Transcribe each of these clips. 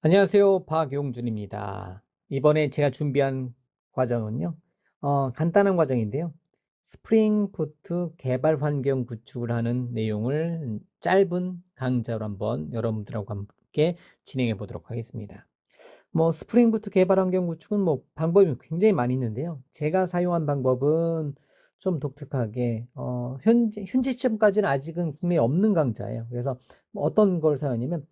안녕하세요. 박용준입니다. 이번에 제가 준비한 과정은요, 어, 간단한 과정인데요. 스프링 부트 개발 환경 구축을 하는 내용을 짧은 강좌로 한번 여러분들하고 함께 진행해 보도록 하겠습니다. 뭐, 스프링 부트 개발 환경 구축은 뭐, 방법이 굉장히 많이 있는데요. 제가 사용한 방법은 좀 독특하게, 어, 현재, 현재 시점까지는 아직은 국내에 없는 강좌예요. 그래서 뭐 어떤 걸 사용하냐면,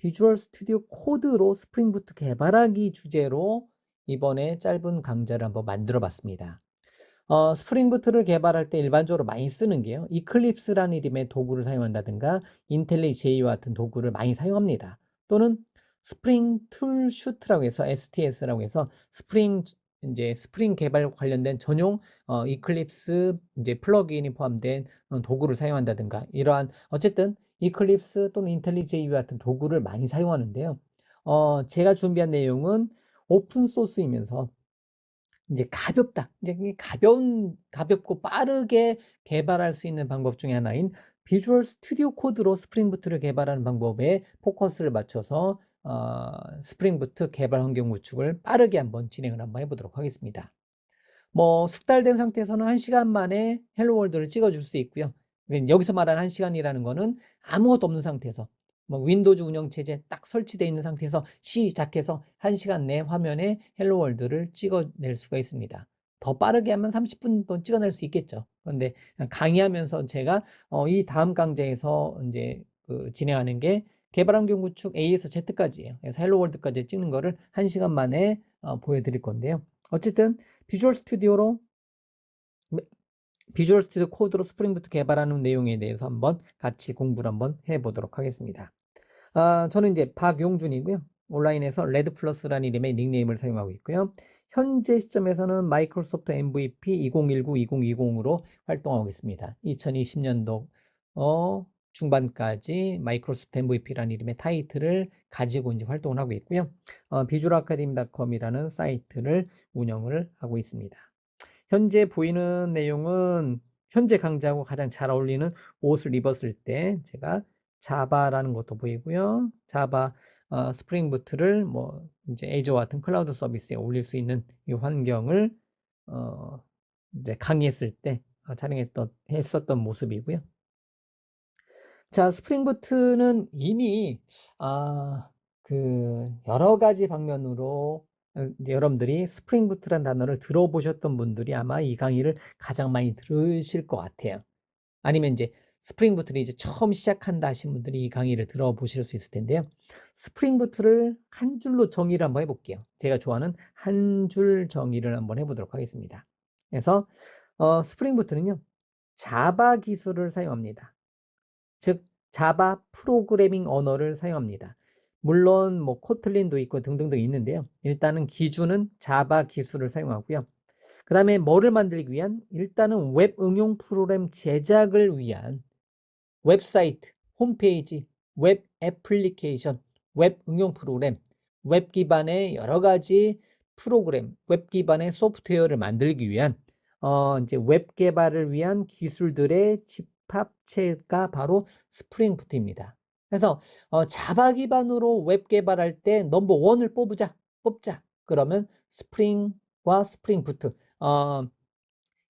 비주얼 스튜디오 코드로 스프링 부트 개발하기 주제로 이번에 짧은 강좌를 한번 만들어 봤습니다. 어, 스프링 부트를 개발할 때 일반적으로 많이 쓰는 게요. 이클립스라는 이름의 도구를 사용한다든가 인텔리 제이와 같은 도구를 많이 사용합니다. 또는 스프링 툴 슈트라고 해서 STS라고 해서 스프링 이제 스프링 개발 관련된 전용 어, 이클립스 이제 플러그인이 포함된 어, 도구를 사용한다든가 이러한 어쨌든 이클립스 또는 인텔리제이 같은 도구를 많이 사용하는데요. 어, 제가 준비한 내용은 오픈 소스이면서 이제 가볍다. 이제 가벼운, 가볍고 빠르게 개발할 수 있는 방법 중에 하나인 비주얼 스튜디오 코드로 스프링 부트를 개발하는 방법에 포커스를 맞춰서 어, 스프링 부트 개발 환경 구축을 빠르게 한번 진행을 한번 해보도록 하겠습니다. 뭐 숙달된 상태에서는 1시간 만에 헬로 월드를 찍어줄 수 있고요. 여기서 말하는 1시간이라는 거는 아무것도 없는 상태에서 뭐 윈도우즈 운영체제 딱 설치되어 있는 상태에서 시작해서 1시간 내 화면에 헬로 월드를 찍어낼 수가 있습니다. 더 빠르게 하면 30분도 찍어낼 수 있겠죠. 그런데 강의하면서 제가 어, 이 다음 강좌에서 이제 그 진행하는 게 개발 환경 구축 A에서 Z까지예요. 그래서 헬로 월드까지 찍는 거를 1시간 만에 어, 보여드릴 건데요. 어쨌든 비주얼 스튜디오로 비주얼 스튜디오 코드로 스프링 부트 개발하는 내용에 대해서 한번 같이 공부를 한번 해보도록 하겠습니다. 아, 저는 이제 박용준이고요. 온라인에서 레드 플러스라는 이름의 닉네임을 사용하고 있고요. 현재 시점에서는 마이크로소프트 MVP 2019-2020으로 활동하고 있습니다. 2020년도 어, 중반까지 마이크로소프트 MVP라는 이름의 타이틀을 가지고 이제 활동을 하고 있고요. 어, 비주얼 아카데미닷컴이라는 사이트를 운영을 하고 있습니다. 현재 보이는 내용은 현재 강좌하고 가장 잘 어울리는 옷을 입었을 때 제가 자바라는 것도 보이고요. 자바 어, 스프링 부트를 뭐 이제 에이저와 같은 클라우드 서비스에 올릴 수 있는 이 환경을 어, 이제 강의했을 때 어, 촬영했던 했었던 모습이고요. 자, 스프링 부트는 이미 아, 그 여러 가지 방면으로 어, 이제 여러분들이 스프링 부트란 단어를 들어보셨던 분들이 아마 이 강의를 가장 많이 들으실 것 같아요. 아니면 이제 스프링 부트를 이제 처음 시작한다 하신 분들이 이 강의를 들어보실 수 있을 텐데요. 스프링 부트를 한 줄로 정의를 한번 해볼게요. 제가 좋아하는 한 줄 정의를 한번 해보도록 하겠습니다. 그래서 어, 스프링 부트는요. 자바 기술을 사용합니다. 즉 자바 프로그래밍 언어를 사용합니다. 물론 뭐 코틀린도 있고 등등등 있는데요. 일단은 기준은 자바 기술을 사용하고요. 그 다음에 뭐를 만들기 위한 일단은 웹 응용 프로그램 제작을 위한 웹사이트, 홈페이지, 웹 애플리케이션, 웹 응용 프로그램, 웹 기반의 여러 가지 프로그램, 웹 기반의 소프트웨어를 만들기 위한 어, 이제 웹 개발을 위한 기술들의 집합체가 바로 스프링 부트입니다. 그래서 어, 자바 기반으로 웹 개발할 때 넘버 원을 뽑자, 뽑자. 그러면 스프링과 스프링 부트. 어,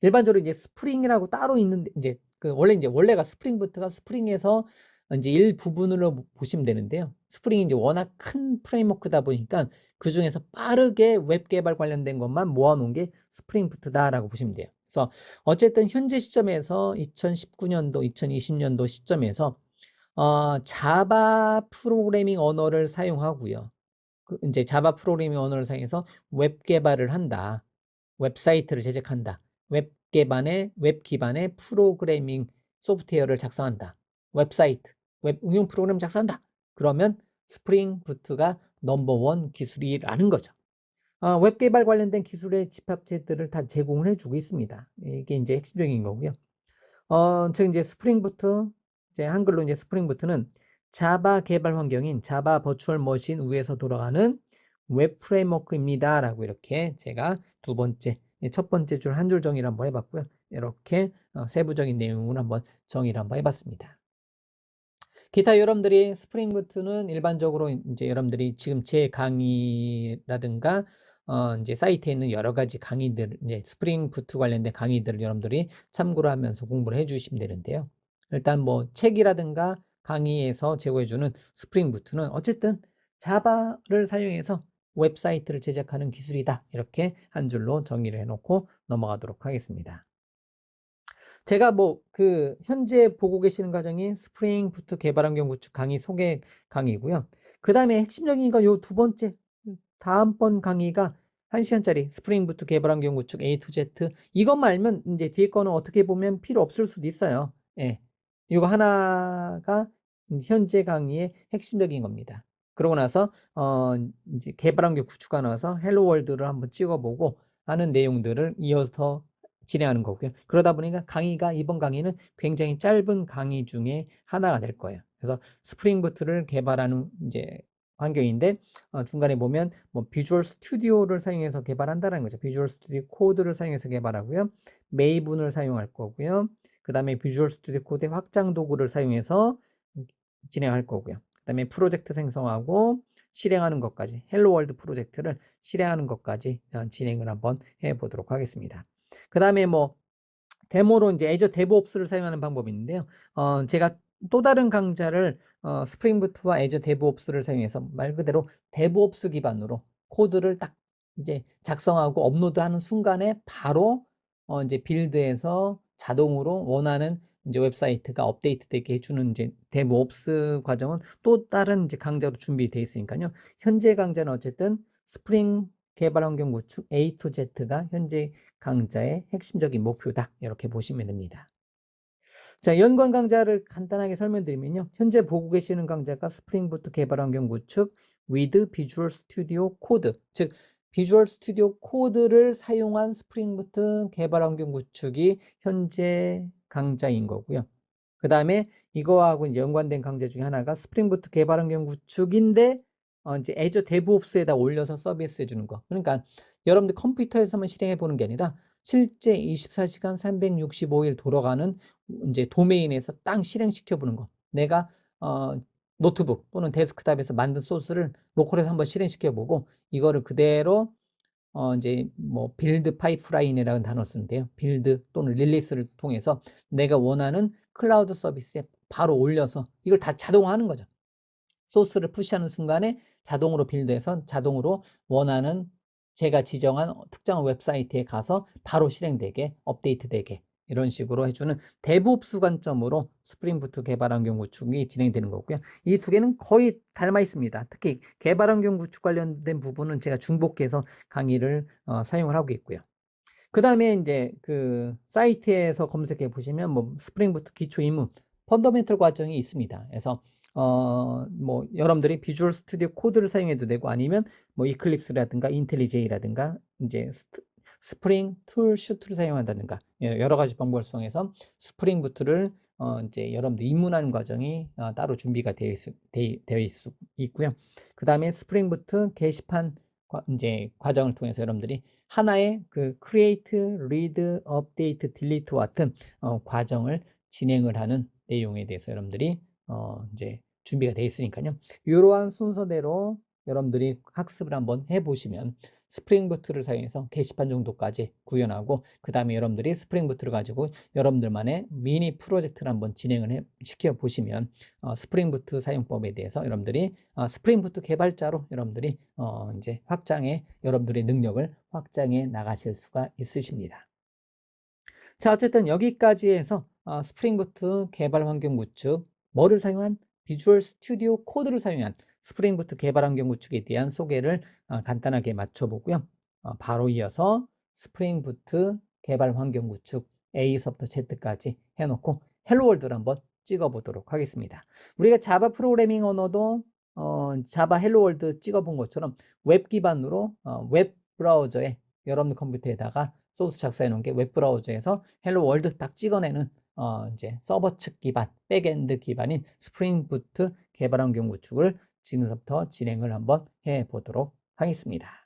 일반적으로 이제 스프링이라고 따로 있는데 이제 그 원래 이제 원래가 스프링 부트가 스프링에서 이제 일부분으로 보시면 되는데요. 스프링이 이제 워낙 큰 프레임워크다 보니까 그 중에서 빠르게 웹 개발 관련된 것만 모아놓은 게 스프링 부트다라고 보시면 돼요. 그래서 어쨌든 현재 시점에서 2019년도, 2020년도 시점에서 어, 자바 프로그래밍 언어를 사용하고요. 그 이제 자바 프로그래밍 언어를 사용해서 웹 개발을 한다. 웹사이트를 제작한다. 웹 기반의 웹 기반의 프로그래밍 소프트웨어를 작성한다. 웹사이트, 웹 응용 프로그램 작성한다. 그러면 스프링 부트가 넘버원 기술이라는 거죠. 어, 웹 개발 관련된 기술의 집합체들을 다 제공을 해주고 있습니다. 이게 이제 핵심적인 거고요. 어, 즉 이제 스프링 부트 이제 한글로 이제 스프링 부트는 자바 개발 환경인 자바 버추얼 머신 위에서 돌아가는 웹 프레임워크입니다. 라고 이렇게 제가 두 번째, 첫 번째 줄 한 줄 정의를 한번 해봤고요. 이렇게 어, 세부적인 내용을 한번 정의를 한번 해봤습니다. 기타 여러분들이 스프링 부트는 일반적으로 이제 여러분들이 지금 제 강의라든가 어 이제 사이트에 있는 여러 가지 강의들 이제 스프링 부트 관련된 강의들을 여러분들이 참고를 하면서 공부를 해 주시면 되는데요. 일단 뭐 책이라든가 강의에서 제공해 주는 스프링 부트는 어쨌든 자바를 사용해서 웹사이트를 제작하는 기술이다. 이렇게 한 줄로 정의를 해 놓고 넘어가도록 하겠습니다. 제가 뭐 그 현재 보고 계시는 과정이 스프링 부트 개발 환경 구축 강의 소개 강의고요. 그 다음에 핵심적인 건 요 두 번째 다음번 강의가 1시간짜리 스프링 부트 개발 환경 구축 A to Z 이것만 알면 이제 뒤에 거는 어떻게 보면 필요 없을 수도 있어요. 예. 이거 하나가 현재 강의의 핵심적인 겁니다. 그러고 나서 어 이제 개발 환경 구축하고 나서 헬로 월드를 한번 찍어보고 하는 내용들을 이어서 진행하는 거고요. 그러다 보니까 강의가 이번 강의는 굉장히 짧은 강의 중에 하나가 될 거예요. 그래서 스프링 부트를 개발하는 이제 환경인데 어, 중간에 보면 뭐 비주얼 스튜디오를 사용해서 개발한다는 거죠. 비주얼 스튜디오 코드를 사용해서 개발하고요. 메이븐을 사용할 거고요. 그 다음에 비주얼 스튜디오 코드의 확장 도구를 사용해서 진행할 거고요. 그 다음에 프로젝트 생성하고 실행하는 것까지 헬로 월드 프로젝트를 실행하는 것까지 어, 진행을 한번 해 보도록 하겠습니다. 그 다음에 뭐 데모로 이제 애저 데브옵스를 사용하는 방법이 있는데요. 어, 제가 또 다른 강좌를 어, 스프링부트와 애저 데브옵스를 사용해서 말 그대로 데브옵스 기반으로 코드를 딱 이제 작성하고 업로드하는 순간에 바로 어, 이제 빌드에서 자동으로 원하는 이제 웹사이트가 업데이트되게 해주는 이제 데브옵스 과정은 또 다른 이제 강좌로 준비되어 있으니까요. 현재 강좌는 어쨌든 스프링 개발 환경 구축 A to Z가 현재 강좌의 핵심적인 목표다. 이렇게 보시면 됩니다. 자, 연관 강좌를 간단하게 설명드리면요. 현재 보고 계시는 강좌가 스프링부트 개발 환경 구축 with 비주얼 스튜디오 코드. 즉, 비주얼 스튜디오 코드를 사용한 스프링부트 개발 환경 구축이 현재 강좌인 거고요. 그 다음에 이거하고 연관된 강좌 중에 하나가 스프링 부트 개발 환경 구축인데 어, 이제 애저 데브옵스에다 올려서 서비스 해주는 거. 그러니까 여러분들 컴퓨터에서만 실행해 보는 게 아니라 실제 24시간 365일 돌아가는 이제 도메인에서 땅 실행시켜 보는 거. 내가 어, 노트북 또는 데스크탑에서 만든 소스를 로컬에서 한번 실행시켜 보고 이거를 그대로 어 이제 뭐 빌드 파이프라인이라는 단어를 쓰는데요. 빌드 또는 릴리스를 통해서 내가 원하는 클라우드 서비스에 바로 올려서 이걸 다 자동화하는 거죠. 소스를 푸시하는 순간에 자동으로 빌드해서 자동으로 원하는 제가 지정한 특정한 웹사이트에 가서 바로 실행되게 업데이트되게 이런 식으로 해주는 대부업수 관점으로 스프링부트 개발 환경 구축이 진행되는 거고요. 이 두 개는 거의 닮아 있습니다. 특히 개발 환경 구축 관련된 부분은 제가 중복해서 강의를 어, 사용을 하고 있고요. 그 다음에 이제 그 사이트에서 검색해 보시면 뭐 스프링부트 기초 임무 펀더멘털 과정이 있습니다. 그래서 어, 뭐, 여러분들이 비주얼 스튜디오 코드를 사용해도 되고 아니면 뭐 이클립스라든가 인텔리제이라든가 이제 스트, 스프링 툴 슈트를 사용한다든가 예, 여러 가지 방법을 통해서 스프링 부트를 어, 이제 여러분들 입문하는 과정이 어, 따로 준비가 되어, 있, 되어 있, 있고요. 그 다음에 스프링 부트 게시판 과, 이제 과정을 통해서 여러분들이 하나의 그 create, read, update, delete 같은 어, 과정을 진행을 하는 내용에 대해서 여러분들이 어, 이제 준비가 되어 있으니까요. 이러한 순서대로 여러분들이 학습을 한번 해보시면 스프링부트를 사용해서 게시판 정도까지 구현하고 그 다음에 여러분들이 스프링부트를 가지고 여러분들만의 미니 프로젝트를 한번 진행을 해, 시켜 보시면 어, 스프링부트 사용법에 대해서 여러분들이 어, 스프링부트 개발자로 여러분들이 어, 이제 확장해 여러분들의 능력을 확장해 나가실 수가 있으십니다. 자 어쨌든 여기까지 해서 어, 스프링부트 개발 환경 구축 뭐를 사용한 비주얼 스튜디오 코드를 사용한 스프링부트 개발 환경 구축에 대한 소개를 어, 간단하게 맞춰보고요. 어, 바로 이어서 스프링부트 개발 환경 구축 A서부터 Z까지 해놓고 헬로월드를 한번 찍어보도록 하겠습니다. 우리가 자바 프로그래밍 언어도 어, 자바 헬로월드 찍어본 것처럼 웹 기반으로 어, 웹 브라우저에 여러분 컴퓨터에다가 소스 작성해 놓은 게 웹 브라우저에서 헬로월드 딱 찍어내는 어, 이제 서버 측 기반, 백엔드 기반인 스프링 부트 개발 환경 구축을 지금부터 진행을 한번 해 보도록 하겠습니다.